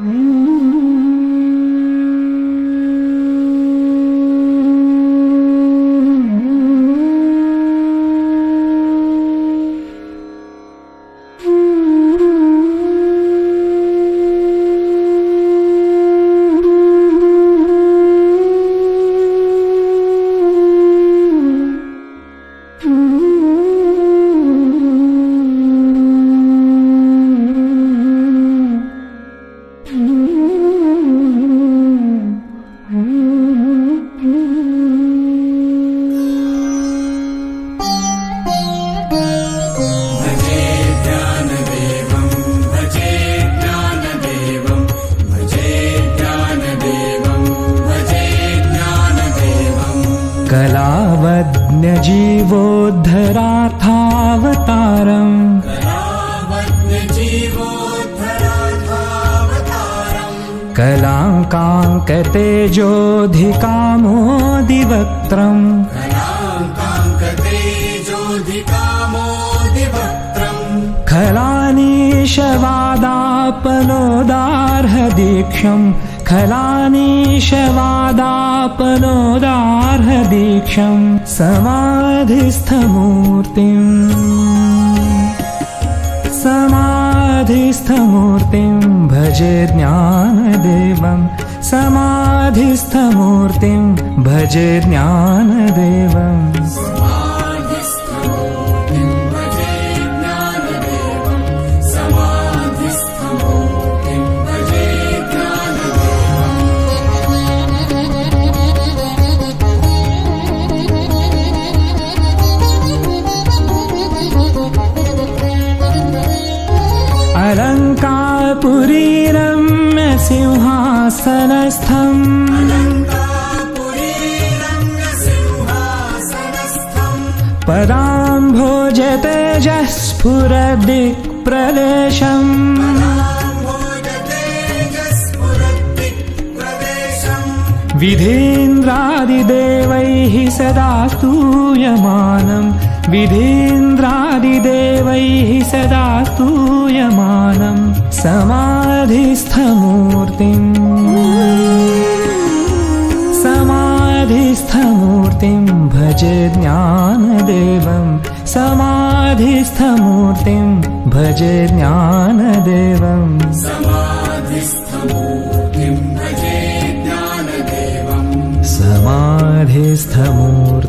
भजे कलावज्ञजीवोद्धराधावतारम् कलाङ्काङ्कतेजोऽधिकामोदिवक्त्रम् कलाङ्काङ्कतेजोऽधिकामोदिवक्त्रम् खलानीशवादापनोदार्हदीक्षम् खलानीशवादापनोदार्हदीक्षम् समाधिस्थमूर्तिम् समाधिस्थमूर्तिं भजे ज्ञानदेवं समाधिस्थमूर्तिं भजे ज्ञानदेवम् अलङ्कारपुरीरम्य सिंहासनस्थम्। लङ्कापुरीरङ्गसिंहासनस्थम् पदाम्भोजतेजः स्फुरदिक्प्रदेशम् तेजस्फुरद्दिक्प्रदेशम् विधीन्द्रादिदेवैः सदा स्तूयमानम् विधीन्द्रादिदेवैः सदा स्तूयमानम् समाधिस्थमूर्तिम्। समाधिस्थमूर्तिं भजे ज्ञानदेवम् समाधिस्थमूर्तिं भजे ज्ञानदेवम् समाधिस्थमूर्तिम् भजे ज्ञानदेवम् समाधिस्थमूर्तिं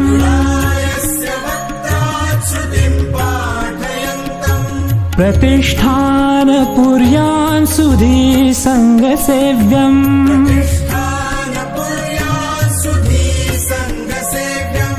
लुलायस्य वक्त्राच्युतिं पाठयन्तम्। प्रतिष्ठानपुर्यान् सुधीसङ्गसेव्यम् तिष्ठानपुर्या सुधीसङ्गसेव्यम्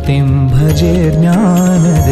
समाधिस्थमूर्तिं भजे ज्ञानदेवम्